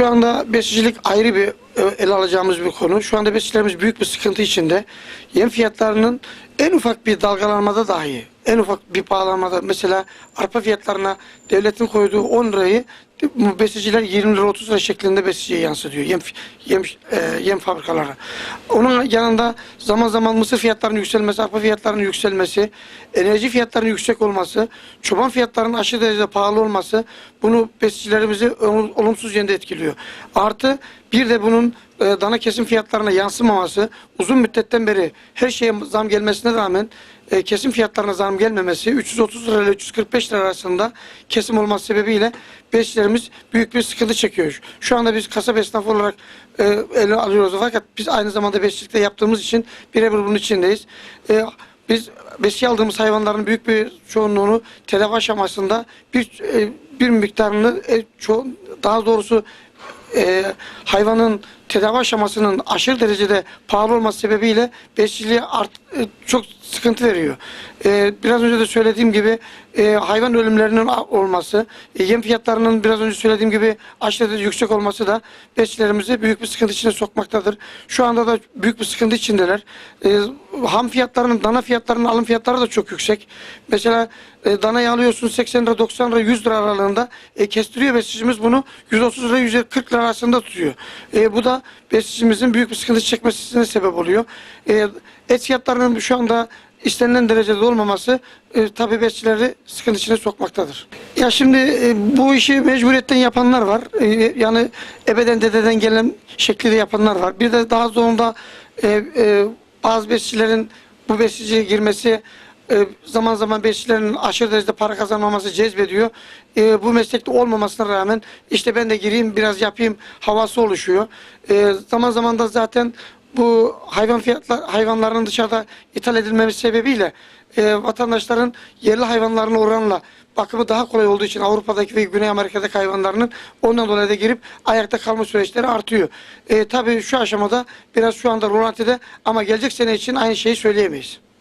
Şu anda besicilik ayrı bir e, ele alacağımız bir konu. Şu anda besicilerimiz büyük bir sıkıntı içinde. Yem fiyatlarının en ufak bir dalgalanmada dahi, en ufak bir pahalanmada mesela arpa fiyatlarına devletin koyduğu 10 lirayı besiciler 20 lira 30 lira şeklinde besiciye yansıtıyor yem, yem, e, yem fabrikaları. Onun yanında zaman zaman mısır fiyatlarının yükselmesi, arpa fiyatlarının yükselmesi, enerji fiyatlarının yüksek olması, çoban fiyatlarının aşırı derecede pahalı olması bunu besicilerimizi ol- olumsuz yönde etkiliyor. Artı bir de bunun e, dana kesim fiyatlarına yansımaması, uzun müddetten beri her şeye zam gelmesine rağmen e, kesim fiyatlarına zam gelmemesi 330 lira ile 345 lira arasında kesim olması sebebiyle besicilerimiz büyük bir sıkıntı çekiyor. Şu anda biz kasaba esnafı olarak e, ele alıyoruz fakat biz aynı zamanda besicilikte yaptığımız için birebir bunun içindeyiz. E, biz besiye aldığımız hayvanların büyük bir çoğunluğunu tedavi aşamasında bir bir miktarını daha doğrusu e, hayvanın tedavi aşamasının aşırı derecede pahalı olması sebebiyle besiciliğe art, e, çok sıkıntı veriyor. E, biraz önce de söylediğim gibi e, hayvan ölümlerinin olması, yem fiyatlarının biraz önce söylediğim gibi aşırı derecede yüksek olması da besicilerimizi büyük bir sıkıntı içine sokmaktadır. Şu anda da büyük bir sıkıntı içindeler. Ham fiyatlarının, dana fiyatlarının alım fiyatları da çok yüksek. Mesela e, danayı alıyorsun 80 lira, 90 lira, 100 lira aralığında kestiriyor besicimiz bunu 130 lira, 140 lira arasında tutuyor. Bu da besicimizin büyük bir sıkıntı çekmesine sebep oluyor. E, et fiyatlarının şu anda istenilen derecede olmaması e, tabii besicileri sıkıntı içine sokmaktadır. Ya şimdi e, bu işi mecburiyetten yapanlar var. E, yani ebeden dededen gelen şekilde yapanlar var. Bir de daha zorunda e, e, bazı besicilerin bu besiciye girmesi e, zaman zaman besicilerin aşırı derecede para kazanmaması cezbediyor. E, bu meslekte olmamasına rağmen işte ben de gireyim biraz yapayım havası oluşuyor. E, zaman zaman da zaten bu hayvan fiyatlar hayvanların dışarıda ithal edilmemiz sebebiyle e, vatandaşların yerli hayvanlarına oranla bakımı daha kolay olduğu için Avrupa'daki ve Güney Amerika'daki hayvanlarının ondan dolayı da girip ayakta kalma süreçleri artıyor. E, tabii şu aşamada biraz şu anda rolantide ama gelecek sene için aynı şeyi söyleyemeyiz.